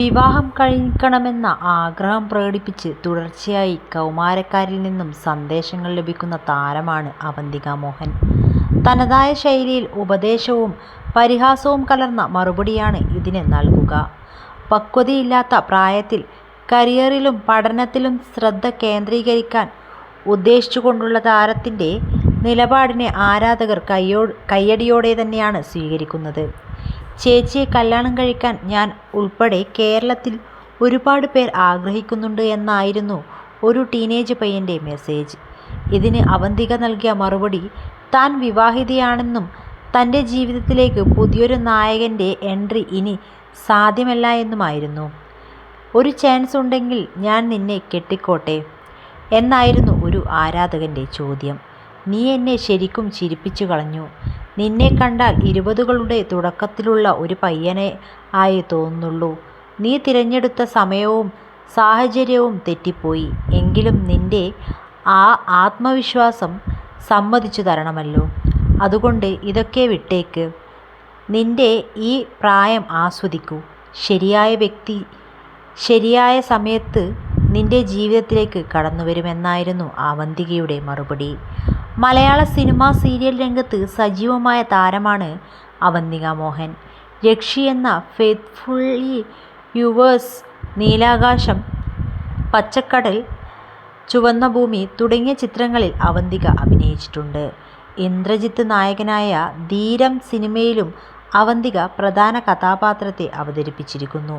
വിവാഹം കഴിക്കണമെന്ന ആഗ്രഹം പ്രകടിപ്പിച്ച് തുടർച്ചയായി കൗമാരക്കാരിൽ നിന്നും സന്ദേശങ്ങൾ ലഭിക്കുന്ന താരമാണ് അവന്തിക മോഹൻ. തനതായ ശൈലിയിൽ ഉപദേശവും പരിഹാസവും കലർന്ന മറുപടിയാണ് ഇതിന് നൽകുക. പക്വതയില്ലാത്ത പ്രായത്തിൽ കരിയറിലും പഠനത്തിലും ശ്രദ്ധ കേന്ദ്രീകരിക്കാൻ ഉദ്ദേശിച്ചുകൊണ്ടുള്ള താരത്തിന്റെ നിലപാടിനെ ആരാധകർ കയ്യടിയോടെ തന്നെയാണ് സ്വീകരിക്കുന്നത്. ചേച്ചിയെ കല്യാണം കഴിക്കാൻ ഞാൻ ഉൾപ്പെടെ കേരളത്തിൽ ഒരുപാട് പേർ ആഗ്രഹിക്കുന്നുണ്ട് എന്നായിരുന്നു ഒരു ടീനേജ് പയ്യന്റെ മെസ്സേജ്. ഇതിന് അവന്തിക നൽകിയ മറുപടി താൻ വിവാഹിതയാണെന്നും തന്റെ ജീവിതത്തിലേക്ക് പുതിയൊരു നായകന്റെ എൻട്രി ഇനി സാധ്യമല്ല എന്നുമായിരുന്നു. "ഒരു ചാൻസ് ഉണ്ടെങ്കിൽ ഞാൻ നിന്നെ കെട്ടിക്കോട്ടെ? " എന്നായിരുന്നു ഒരു ആരാധകന്റെ ചോദ്യം. "നീ എന്നെ ശരിക്കും ചിരിപ്പിച്ചു കളഞ്ഞു. നിന്നെ കണ്ടാൽ ഇരുപതുകളുടെ തുടക്കത്തിലുള്ള ഒരു പയ്യനെ ആയി തോന്നുന്നുള്ളൂ. നീ തിരഞ്ഞെടുത്ത സമയവും സാഹചര്യവും തെറ്റിപ്പോയി. എങ്കിലും നിന്റെ ആ ആത്മവിശ്വാസം സമ്മതിച്ചു തരണമല്ലോ. അതുകൊണ്ട് ഇതൊക്കെ വിട്ടേക്ക്. നിന്റെ ഈ പ്രായം ആസ്വദിക്കൂ. ശരിയായ വ്യക്തി ശരിയായ സമയത്ത് നിന്റെ ജീവിതത്തിലേക്ക് കടന്നു വരുമെന്നായിരുന്നു അവന്തികയുടെ മറുപടി. മലയാള സിനിമാ സീരിയൽ രംഗത്ത് സജീവമായ താരമാണ് അവന്തിക മോഹൻ. രക്ഷി എന്ന ഫെയ്ത്ത്ഫുള്ളി യുവേഴ്സ്, നീലാകാശം, പച്ചക്കടൽ, ചുവന്ന ഭൂമി തുടങ്ങിയ ചിത്രങ്ങളിൽ അവന്തിക അഭിനയിച്ചിട്ടുണ്ട്. ഇന്ദ്രജിത്ത് നായകനായ ധീരം സിനിമയിലും അവന്തിക പ്രധാന കഥാപാത്രത്തെ അവതരിപ്പിച്ചിരിക്കുന്നു.